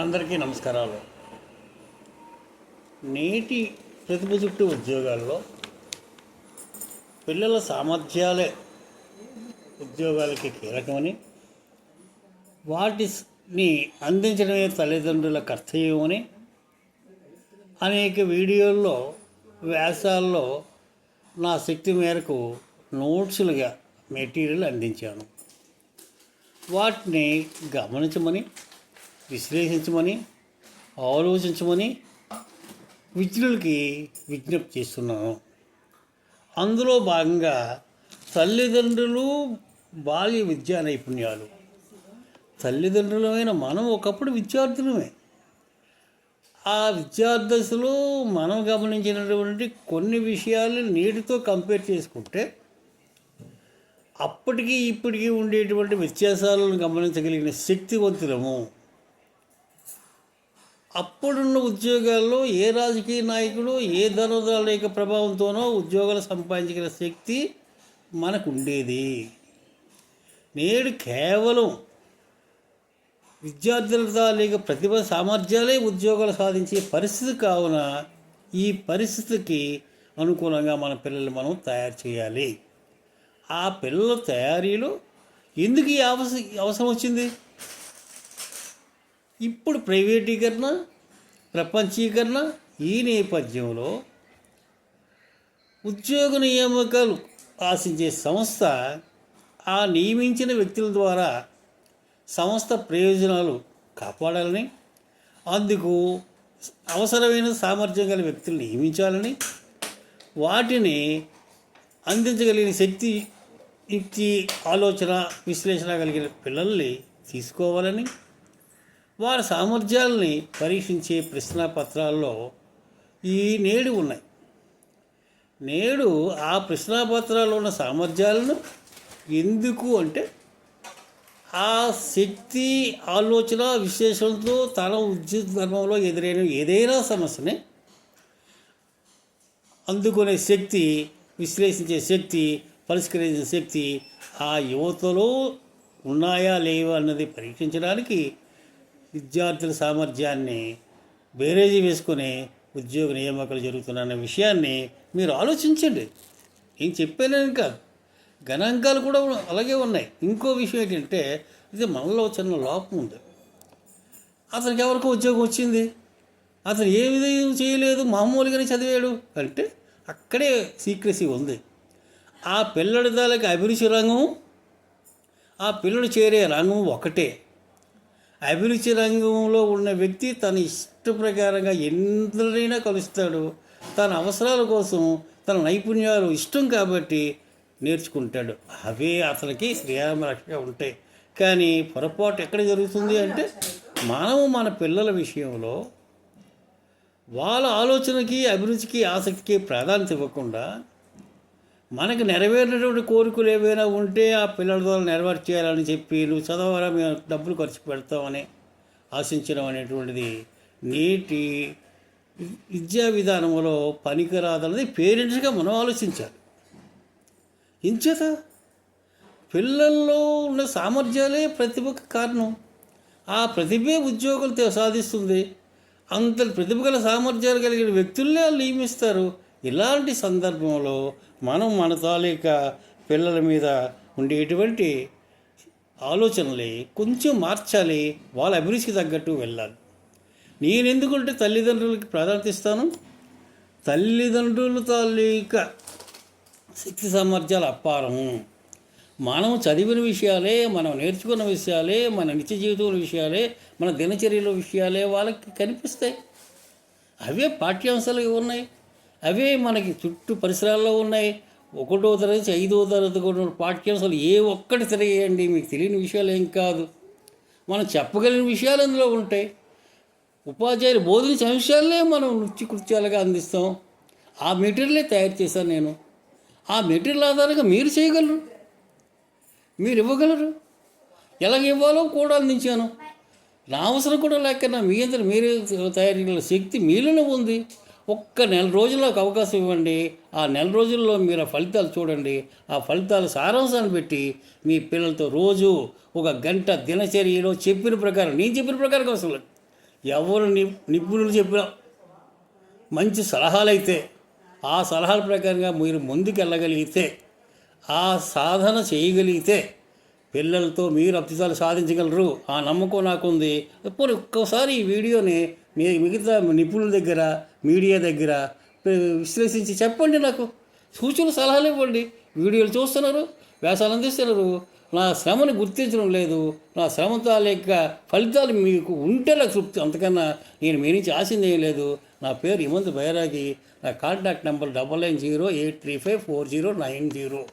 అందరికీ నమస్కారాలు. నేటి ప్రతిభ చుట్టూ ఉద్యోగాల్లో పిల్లల సామర్థ్యాలే ఉద్యోగాలకి కీలకమని వాటిని అందించడమే తల్లిదండ్రుల కర్తవ్యమని అనేక వీడియోల్లో వ్యాసాల్లో నా శక్తి మేరకు నోట్సులుగా మెటీరియల్ అందించాను. వాటిని గమనించమని విశ్లేషించమని ఆలోచించమని విద్యులకి విజ్ఞప్తి చేస్తున్నాను. అందులో భాగంగా తల్లిదండ్రులు బాల్య విద్యా నైపుణ్యాలు. తల్లిదండ్రులమైన మనం ఒకప్పుడు విద్యార్థులమే. ఆ విద్యార్థశలో మనం గమనించినటువంటి కొన్ని విషయాలు నేటితో కంపేర్ చేసుకుంటే అప్పటికి ఇప్పటికీ ఉండేటువంటి వ్యత్యాసాలను గమనించగలిగిన శక్తివంతులము అప్పుడున్న ఉద్యోగాల్లో ఏ రాజకీయ నాయకుడు ఏ ధనోదాల యొక్క ప్రభావంతోనో ఉద్యోగాలు సంపాదించగల శక్తి మనకు ఉండేది నేడు కేవలం విద్యార్థుల లేక ప్రతిభ సామర్థ్యాలే ఉద్యోగాలు సాధించే పరిస్థితి కావున ఈ పరిస్థితికి అనుకూలంగా మన పిల్లల్ని మనం తయారు చేయాలి. ఆ పిల్లల తయారీలో ఎందుకు ఈ అవసరం అవసరం వచ్చింది? ఇప్పుడు ప్రైవేటీకరణ ప్రపంచీకరణ ఈ నేపథ్యంలో ఉద్యోగ నియామకాలు ఆశించే సంస్థ ఆ నియమించిన వ్యక్తుల ద్వారా సంస్థ ప్రయోజనాలు కాపాడాలని అందుకు అవసరమైన సామర్థ్యం గల వ్యక్తులు నియమించాలని వాటిని అందించగలిగిన శక్తి యుక్తి ఆలోచన విశ్లేషణ కలిగిన పిల్లల్ని తీసుకోవాలని వారి సామర్థ్యాలని పరీక్షించే ప్రశ్నాపత్రాల్లో ఈ నేడు ఉన్నాయి. నేడు ఆ ప్రశ్నాపత్రాల్లో ఉన్న సామర్థ్యాలను ఎందుకు అంటే ఆ శక్తి ఆలోచన విశేషంతో తన ఉద్యోగ ధర్మంలో ఎదురైన ఏదైనా సమస్యని అందుకునే శక్తి విశ్లేషించే శక్తి పరిష్కరించే శక్తి ఆ యువతలో ఉన్నాయా లేవా అన్నది పరీక్షించడానికి విద్యార్థుల సామర్థ్యాన్ని బేరేజీ వేసుకుని ఉద్యోగ నియామకాలు జరుగుతున్న విషయాన్ని మీరు ఆలోచించండి. నేను చెప్పాను ఇంకా. గణాంకాలు కూడా అలాగే ఉన్నాయి. ఇంకో విషయం ఏంటంటే ఇది మనలో చిన్న లోపం ఉంది. అతనికి ఎవరికో ఉద్యోగం వచ్చింది. అతను ఏ విధంగా చేయలేదు మామూలుగానే చదివాడు అంటే అక్కడే సీక్రసీ ఉంది. ఆ పిల్లడి దానికి అభిరుచి రంగం ఆ పిల్లడు చేరే రంగం ఒకటే. అభిరుచి రంగంలో ఉన్న వ్యక్తి తన ఇష్ట ప్రకారంగా ఎందరైనా కలుస్తాడు. తన అవసరాల కోసం తన నైపుణ్యాలు ఇష్టం కాబట్టి నేర్చుకుంటాడు. అవే అతనికి శ్రీరామరక్షగా ఉంటాయి. కానీ పొరపాటు ఎక్కడ జరుగుతుంది అంటే మనము మన పిల్లల విషయంలో వాళ్ళ ఆలోచనకి అభిరుచికి ఆసక్తికి ప్రాధాన్యత ఇవ్వకుండా మనకు నెరవేరినటువంటి కోరికలు ఏవైనా ఉంటే ఆ పిల్లల ద్వారా నెరవేర్చేయాలని చెప్పి నువ్వు చదవరా మేము డబ్బులు ఖర్చు పెడతామని ఆశించడం అనేటువంటిది నేటి విద్యా విధానంలో పనికిరాదన్నది పేరెంట్స్గా మనం ఆలోచించాలి. ఇంచేత పిల్లల్లో ఉన్న సామర్థ్యాలే ప్రతిభకు కారణం. ఆ ప్రతిభే ఉద్యోగులు సాధిస్తుంది. అంత ప్రతిభ గల సామర్థ్యాలు కలిగిన వ్యక్తుల్నే వాళ్ళు నియమిస్తారు. ఇలాంటి సందర్భంలో మనం మన తాలూకా పిల్లల మీద ఉండేటువంటి ఆలోచనలే కొంచెం మార్చాలి వాళ్ళ అభిరుచికి తగ్గట్టు వెళ్ళాలి. నేను ఎందుకంటే తల్లిదండ్రులకి ప్రాధాన్యత ఇస్తాను? తల్లిదండ్రుల తాలూకా శక్తి సామర్థ్యాలు అపారము. మనం చదివిన విషయాలే మనం నేర్చుకున్న విషయాలే మన నిత్య జీవితంలో విషయాలే మన దినచర్యల విషయాలే వాళ్ళకి కనిపిస్తాయి. అవే పాఠ్యాంశాలు ఉన్నాయి. అవే మనకి చుట్టూ పరిసరాల్లో ఉన్నాయి. ఒకటో తరగతి ఐదో తరగతి కూడా పాఠ్యాంశాలు ఏ ఒక్కటి తిరగేయండి మీకు తెలియని విషయాలు ఏం కాదు. మనం చెప్పగలిగిన విషయాలు అందులో ఉంటాయి. ఉపాధ్యాయులు బోధించిన అంశాలనే మనం నృత్య కృత్యాలుగా అందిస్తాం. ఆ మెటీరియలే తయారు చేశాను నేను. ఆ మెటీరియల్ ఆధారంగా మీరు చేయగలరు. మీరు ఇవ్వగలరు. ఎలాగ ఇవ్వాలో కూడా అందించాను. నా అవసరం కూడా లేకన్నా మీ అందరూ మీరే తయారు చేయగల శక్తి మీలోనే ఉంది. ఒక్క నెల రోజులకు అవకాశం ఇవ్వండి. ఆ నెల రోజుల్లో మీరు ఆ ఫలితాలు చూడండి. ఆ ఫలితాల సారాంశాన్ని పెట్టి మీ పిల్లలతో రోజు ఒక గంట దినచర్యలో చెప్పిన ప్రకారం నేను చెప్పిన ప్రకారం అవసరం లేదు ఎవరు ని నిపుణులు చెప్పిన మంచి సలహాలు అయితే ఆ సలహాల ప్రకారంగా మీరు ముందుకు వెళ్ళగలిగితే ఆ సాధన చేయగలిగితే పిల్లలతో మీరు అద్భుతాలు సాధించగలరు. ఆ నమ్మకం నాకుంది. ఎప్పుడు ఒక్కసారి ఈ వీడియోని మీ మిగతా నిపుణుల దగ్గర మీడియా దగ్గర విశ్లేషించి చెప్పండి నాకు. సూచనలు సలహాలు ఇవ్వండి. వీడియోలు చూస్తున్నారు వ్యాసాలు అందిస్తున్నారు. నా శ్రమని గుర్తించడం లేదు. నా శ్రమ లేక ఫలితాలు మీకు ఉంటే నాకు తృప్తి. అంతకన్నా నేను మీ నుంచి ఆశింది ఏం లేదు. నా పేరు హిమంత్ బైరాగి. నా contact number double nine zero eight three five four zero nine zero.